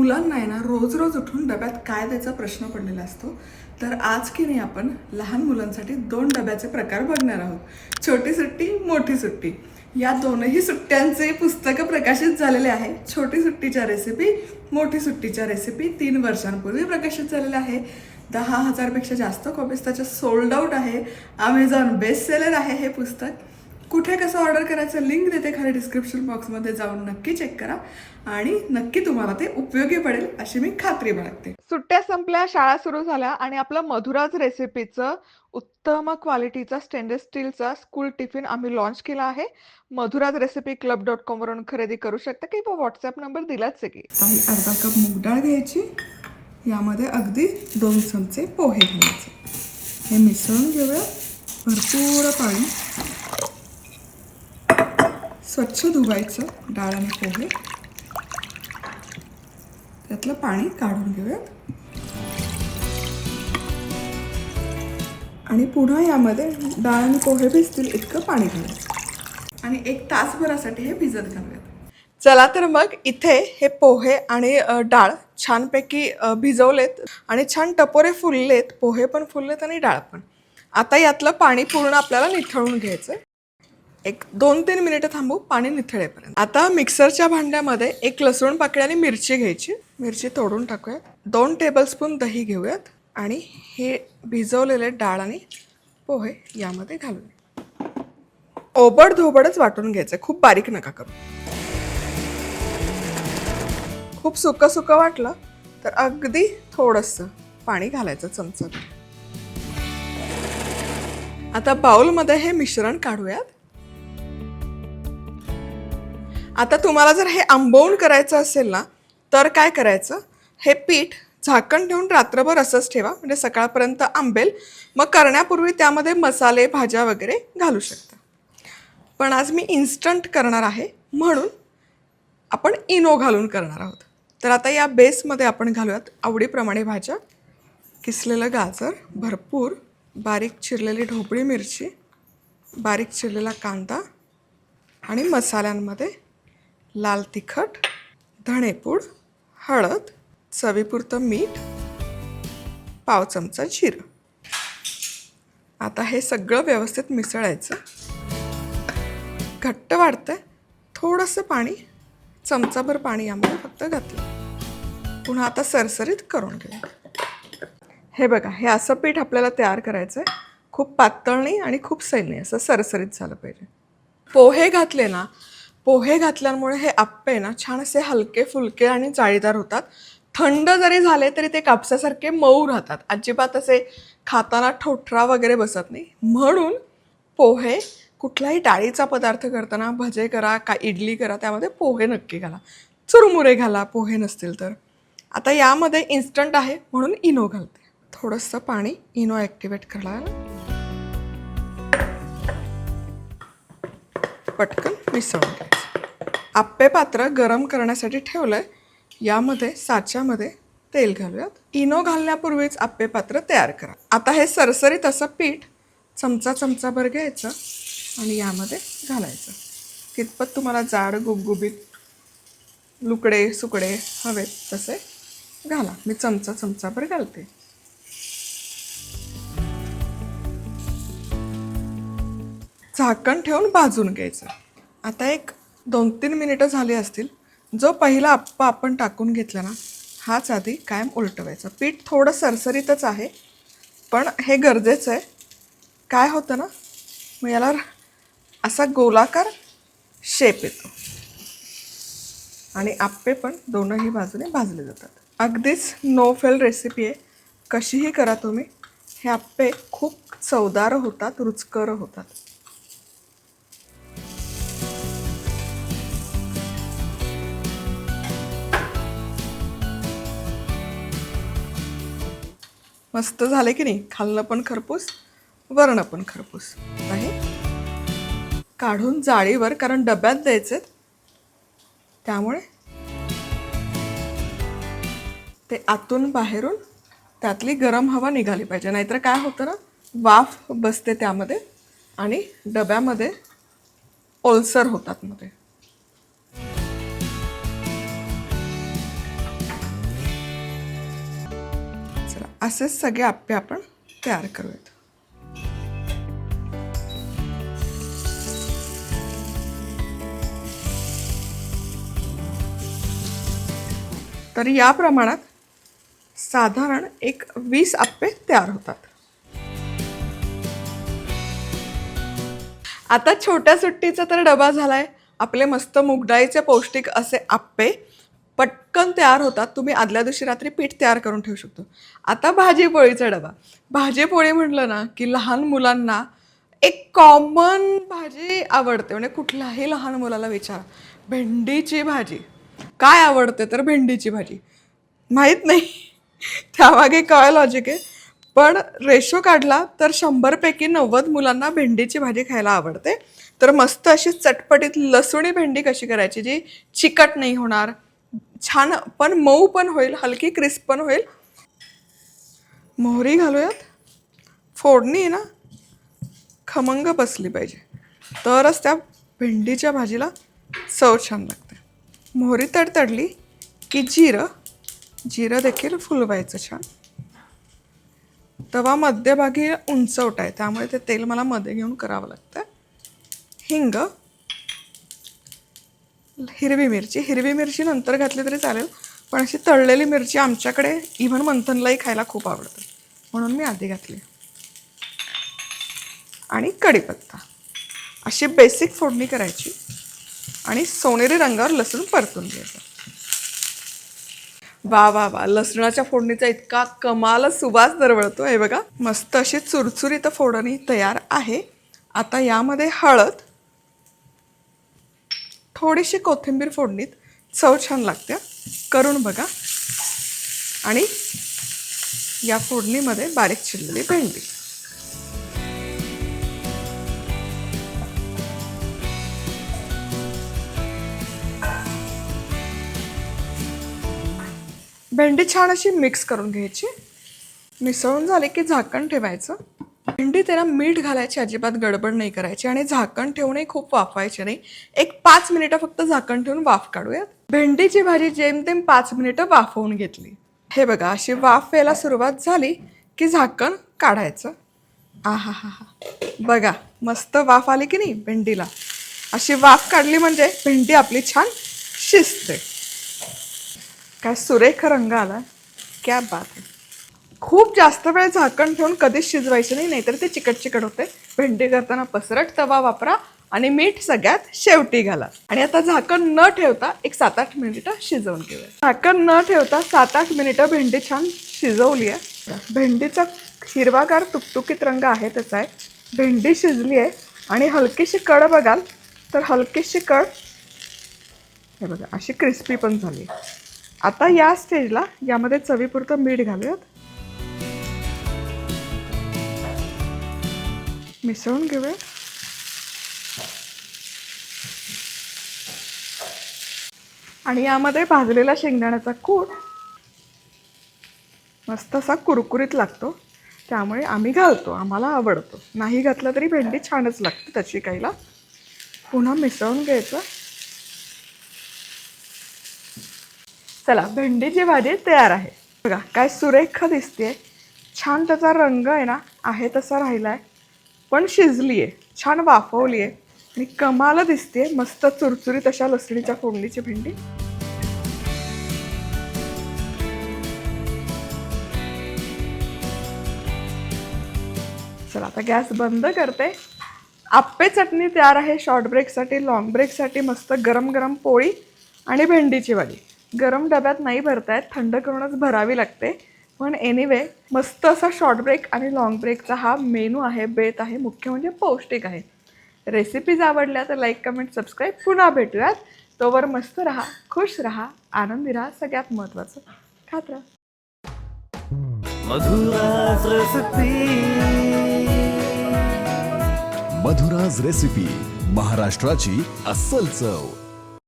मुलांना आहे ना रोज रोज उठून डब्यात काय द्यायचा प्रश्न पडलेला असतो तर आज की नाही आपण लहान मुलांसाठी दोन डब्याचे प्रकार बघणार आहोत. छोटी सुट्टी मोठी सुट्टी. या दोनही सुट्ट्यांचे पुस्तकं प्रकाशित झालेले आहे. छोटी सुट्टीच्या रेसिपी मोठी सुट्टीच्या रेसिपी तीन वर्षांपूर्वी प्रकाशित झालेल्या आहे. दहा हजारपेक्षा जास्त कॉपीज त्याच्या सोल्ड आउट आहे. अमेझॉन बेस्ट सेलर आहे हे पुस्तक. कुठे कसं ऑर्डर करायचं लिंक देते खाली डिस्क्रिप्शन बॉक्समध्ये जाऊन नक्की चेक करा. आणि नक्की तुम्हाला ते उपयोगी पडेल अशी मी खात्री बाळगते. सुट्ट्या संपल्या शाळा सुरू झाल्या आणि आपलं मधुराज रेसिपीचं उत्तम क्वालिटीचा स्टेनलेस स्टीलचा स्कूल टिफिन आम्ही लॉन्च केला आहे. Madhura's recipe club dot com वरून खरेदी करू शकता किंवा व्हॉट्सअप नंबर दिलाच आहे की. काही अर्धा कप मूग डाळ घ्यायची. यामध्ये अगदी दोन चमचे पोहे घालायचे. हे मिसळून घेऊया. भरपूर पाणी. स्वच्छ धुवायचं डाळ आणि पोहे. त्यातलं पाणी काढून घेऊयात आणि पुन्हा यामध्ये डाळ आणि पोहे भिजतील इतकं पाणी घालायचं आणि एक तासभरासाठी हे भिजत घालूयात. चला तर मग इथे हे पोहे आणि डाळ छानपैकी भिजवलेत. आणि छान टपोरे फुललेत. पोहे पण फुललेत आणि डाळ पण. आता यातलं पाणी पूर्ण आपल्याला निथळून घ्यायचं एक दोन तीन मिनिटं थांबू पाणी निथळेपर्यंत. आता मिक्सरच्या भांड्यामध्ये एक लसूण पाकळी आणि मिरची घ्यायची. मिरची तोडून टाकूयात. दोन टेबलस्पून दही घेऊयात आणि हे भिजवलेले डाळ आणि पोहे यामध्ये घालूया ओबड धोबडच वाटून घ्यायचं. खूप बारीक नका करू. खूप सुकं सुकं वाटलं तर अगदी थोडंसं पाणी घालायचं चमचा आता बाउलमध्ये हे मिश्रण काढूयात. आता तुम्हाला जर हे आंबवून करायचं असेल ना तर काय करायचं? हे पीठ झाकण ठेवून रात्रभर असंच ठेवा म्हणजे सकाळपर्यंत आंबेल. मग करण्यापूर्वी त्यामध्ये मसाले भाज्या वगैरे घालू शकता. पण आज मी इन्स्टंट करणार आहे म्हणून आपण इनो घालून करणार आहोत. तर आता या बेसमध्ये आपण घालूयात आवडीप्रमाणे भाज्या. किसलेलं गाजर भरपूर बारीक चिरलेली ढोबळी मिरची बारीक चिरलेला कांदा आणि मसाल्यांमध्ये लाल तिखट धणेपूड हळद चवीपुरतं मीठ पाव चमचा जिरं. आता हे सगळं व्यवस्थित मिसळायचं. घट्ट वाढतंय. थोडंसं पाणी चमचाभर पाणी आम्हाला फक्त घातलं. पुन्हा आता सरसरीत करून घेऊ. हे बघा हे असं पीठ आपल्याला तयार करायचं आहे खूप पातळ नाही आणि खूप सैन्य असं सरसरीत झालं पाहिजे. पोहे घातले ना पोहे घातल्यामुळे हे आप्पे ना छान असे हलके फुलके आणि जाळीदार होतात. थंड जरी झाले तरी ते कापसासारखे मऊ राहतात. अजिबात असे खाताना ठोठरा वगैरे बसत नाही. म्हणून पोहे कुठलाही डाळीचा पदार्थ करताना भजे करा का इडली करा त्यामध्ये पोहे नक्की घाला. चुरमुरे घाला पोहे नसतील तर. आता यामध्ये इन्स्टंट आहे म्हणून इनो घालते. थोडंसं पाणी इनो ॲक्टिवेट करायला पटकन. मिसळून घ्यायचं आप्पे पात्र गरम करण्यासाठी ठेवलं आहे यामध्ये साच्यामध्ये तेल घालूयात. इनो घालण्यापूर्वीच आप्पे पात्र तयार करा. आता हे सरसरीत असं पीठ चमचा चमचाभर घ्यायचं आणि यामध्ये घालायचं. कितपत तुम्हाला जाड गुबगुबीत लुकडे सुकडे हवेत तसे घाला. मी चमचा चमचाभर घालते. झाकण ठेवून भाजून घ्यायचं. आता एक दोन तीन मिनिटं झाली असतील जो पहिला आप्पा आपण टाकून घेतला ना हाच आधी कायम उलटवायचा. पीठ थोडं सरसरीतच आहे पण हे गरजेचं आहे. काय होतं ना मग याला असा गोलाकार शेप येतो. आणि आप्पे पण दोनही बाजूने भाजले जातात. अगदीच नो फेल रेसिपी आहे. कशीही करा तुम्ही. हे आप्पे खूप चवदार होतात रुचकर होतात. मस्त झालं की नाही? खाल्लं पण खरपूस वरण पण खरपूस. आहे? काढून जाळीवर कारण डब्यात द्यायचे त्यामुळे ते आतून बाहेरून त्यातली गरम हवा निघाली पाहिजे. नाहीतर काय होतं ना वाफ बसते त्यामध्ये आणि डब्यामध्ये ओलसर होतात मध्ये. असेच सगळे आप्पे आपण तयार करूयात. तर या प्रमाणात साधारण एक वीस आप्पे तयार होतात. आता छोट्या सुट्टीचा तर डबा झालाय. आपले मस्त मुगडाळीचे पौष्टिक असे आप्पे पटकन तयार होतात तुम्ही आदल्या दिवशी रात्री पीठ तयार करून ठेवू शकतो. आता भाजीपोळीचा डबा. भाजीपोळी म्हटलं ना की लहान मुलांना एक कॉमन भाजी आवडते. म्हणजे कुठल्याही लहान मुलाला विचारा भेंडीची भाजी. काय आवडते तर भेंडीची भाजी. माहीत नाही. त्यामागे काय लॉजिक आहे. पण रेशो काढला तर शंभरपैकी नव्वद मुलांना भेंडीची भाजी खायला आवडते. तर मस्त अशी चटपटीत लसुणी भेंडी कशी करायची जी चिकट नाही होणार छान पण मऊ पण होईल हलकी क्रिस्प पण होईल. मोहरी घालूयात. फोडणी आहे ना खमंग बसली पाहिजे. तरच त्या भेंडीच्या भाजीला चव छान लागते. मोहरी तडतडली की जिरं. जिरं देखील फुलवायचं छान. तवा मध्यभागी उंचवट आहे त्यामुळे ते तेल मला मध्ये घेऊन करावं लागतं. हिंग. हिरवी मिरची. हिरवी मिरची नंतर घातली तरी चालेल पण अशी तळलेली मिरची आमच्याकडे इव्हन मंथनलाही खायला खूप आवडतं म्हणून मी आधी घातली. आणि कढीपत्ता. अशी बेसिक फोडणी करायची. आणि सोनेरी रंगावर लसूण परतून घ्यायचं. वा वा वा. लसणाच्या फोडणीचा इतका कमाल सुवास दरवळतो आहे बघा मस्त अशी चुरचुरीत फोडणी तयार आहे. आता यामध्ये हळद थोडीशी कोथिंबीर फोडणीत चव छान लागते. करून बघा. आणि या फोडणीमध्ये बारीक चिरलेली भेंडी. भेंडी छान अशी मिक्स करून घ्यायची. मिसळून झाले की झाकण ठेवायचं. भेंडी त्याला मीठ घालायची अजिबात गडबड नाही करायची आणि झाकण ठेवूनही खूप वाफवायचे नाही. एक पाच मिनिटं फक्त झाकण ठेवून वाफ काढूयात. भेंडीची भाजी जेमतेम पाच मिनिटं वाफवून घेतली. हे बघा अशी वाफ यायला सुरुवात झाली की झाकण काढायचं. आहा हा हा बघा मस्त वाफ आली की नाही भेंडीला? अशी वाफ काढली म्हणजे भेंडी आपली छान शिजते. काय सुरेख रंग आला. क्या बात आहे. खूप जास्त वेळ झाकण ठेवून कधीच शिजवायचं नाही नाहीतर ते चिकट चिकट होते. भेंडी करताना पसरट तवा वापरा आणि मीठ सगळ्यात शेवटी घाला. आणि आता झाकण न ठेवता एक सात आठ मिनिटं शिजवून घेऊया. झाकण न ठेवता सात आठ मिनिटं भेंडी छान शिजवली आहे. भेंडीचा हिरवागार तुकतुकीत रंग आहे त्याचा आहे. भेंडी शिजली आहे आणि हलकीशी कड बघाल तर हलकीशी कड हे बघा अशी क्रिस्पी पण झाली आता या स्टेजला यामध्ये चवीपुरतं मीठ घालूयात. मिसळून घेऊया आणि यामध्ये भाजलेला शेंगदाण्याचा कूट मस्त असा कुरकुरीत लागतो. त्यामुळे आम्ही घालतो आम्हाला आवडतो. नाही घातलं तरी भेंडी छानच लागते त्याची काहीला पुन्हा मिसळून घ्यायचं. चला भेंडीची भाजी तयार आहे. बघा काय सुरेख दिसते छान त्याचा रंग आहे ना आहे तसा राहिला आहे पण शिजली आहे छान वाफवली आहे आणि कमाल दिसते मस्त चुरचुरीत अशा लसणीच्या फोडणीची भेंडी. चला आता गॅस बंद करते. आप्पे चटणी तयार आहे शॉर्ट ब्रेकसाठी लॉंग ब्रेकसाठी मस्त गरम गरम पोळी आणि भेंडीची भाजी गरम डब्यात नाही भरतायत थंड करूनच भरावी लागते. पण एनिवे मस्त असा शॉर्ट ब्रेक आणि लॉंग ब्रेकचा हा मेनू आहे बेत आहे मुख्य म्हणजे पौष्टिक आहे. रेसिपीज आवडल्या तर लाईक कमेंट सबस्क्राईब पुन्हा भेटूयात. तोवर मस्त राहा खुश राहा आनंदी राहा सगळ्यात महत्त्वाचं खात राहा मधुराज रसती मधुराज रेसिपी महाराष्ट्राची अस्सल चव.